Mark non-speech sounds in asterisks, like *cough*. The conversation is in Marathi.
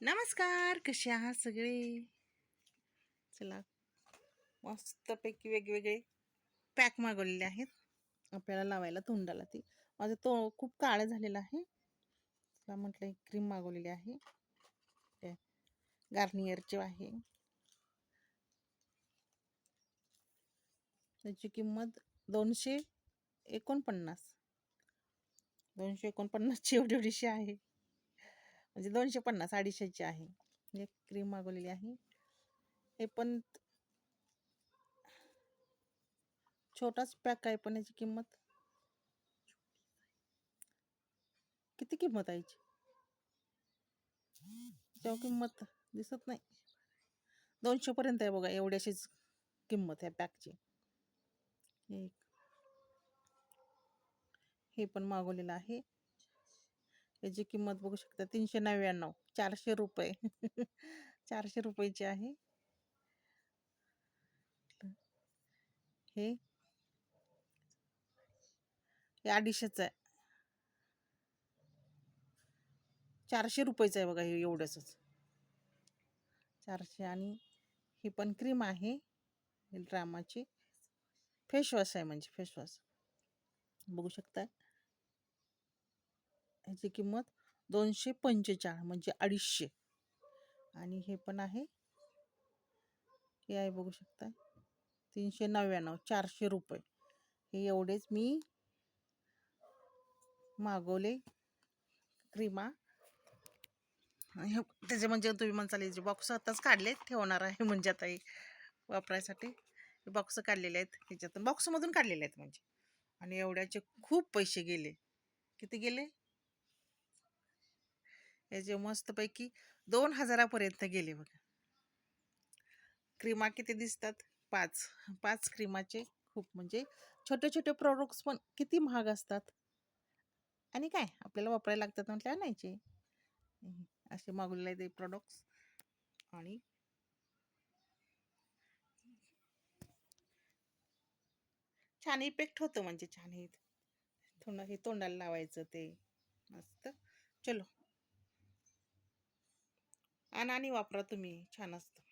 नमस्कार कसे आहात सगळे? चला मस्तपैकी वेगवेगळे पॅक मागवलेले आहेत. आपल्याला लावायला तोंडाला ती. माझं तो खूप काळं झालेलं आहे. तुला म्हटलं क्रीम मागवलेली आहे. गार्नियरची गार्नियरचे आहे. त्याची किंमत दोनशे एकोणपन्नास. दोनशे एकोणपन्नासची एवढी एवढीशी आहे. म्हणजे दोनशे पन्नास अडीचशेची आहे. म्हणजे एक क्रीम मागवलेली आहे. हे पण छोटाच पॅक आहे पण याची किंमत किती किंमत आहे याची? तेव्हा किंमत दिसत नाही. दोनशे पर्यंत आहे बघा एवढ्याशीच किंमत आहे पॅकची एक. हे पण मागवलेलं आहे. याची किंमत बघू शकता तीनशे नव्याण्णव चारशे रुपये. *laughs* चारशे रुपयाची आहे. हे. हे अडीचशेच आहे. चारशे रुपयाचं आहे बघा हे एवढंच चारशे आणि ही पण क्रीम आहे ड्रामाची. फेसवॉश आहे म्हणजे फेसवॉश. बघू शकता. ह्याची किंमत दोनशे पंचेचाळ म्हणजे अडीचशे. आणि हे पण आहे. हे आहे बघू शकता. तीनशे नव्याण्णव चारशे रुपये. हे एवढेच मी मागवले. क्रीमा. त्याचे म्हणजे तुम्ही म्हणसाल जे बॉक्स आताच काढले ठेवणार आहे म्हणजे आता हे वापरायसाठी. बॉक्स काढलेले आहेत ह्याच्यातून. बॉक्समधून काढलेले आहेत म्हणजे. आणि एवढ्याचे खूप पैसे गेले. किती गेले? याचे मस्तपैकी दोन हजारापर्यंत गेले बघा. क्रीमा किती दिसतात? पाच. पाच क्रीमाचे खूप म्हणजे छोटे छोटे प्रोडक्ट्स पण किती महाग असतात? आणि काय? आपल्याला वापरायला लागतात म्हटलं आणायचे. असे मागवलेले ते प्रोडक्ट्स आणि छान इफेक्ट होतं म्हणजे छान हे. थोडं हे तोंडाला लावायचं ते. मस्त. चलो. अनानी वापरा तुम्ही. छान असतं.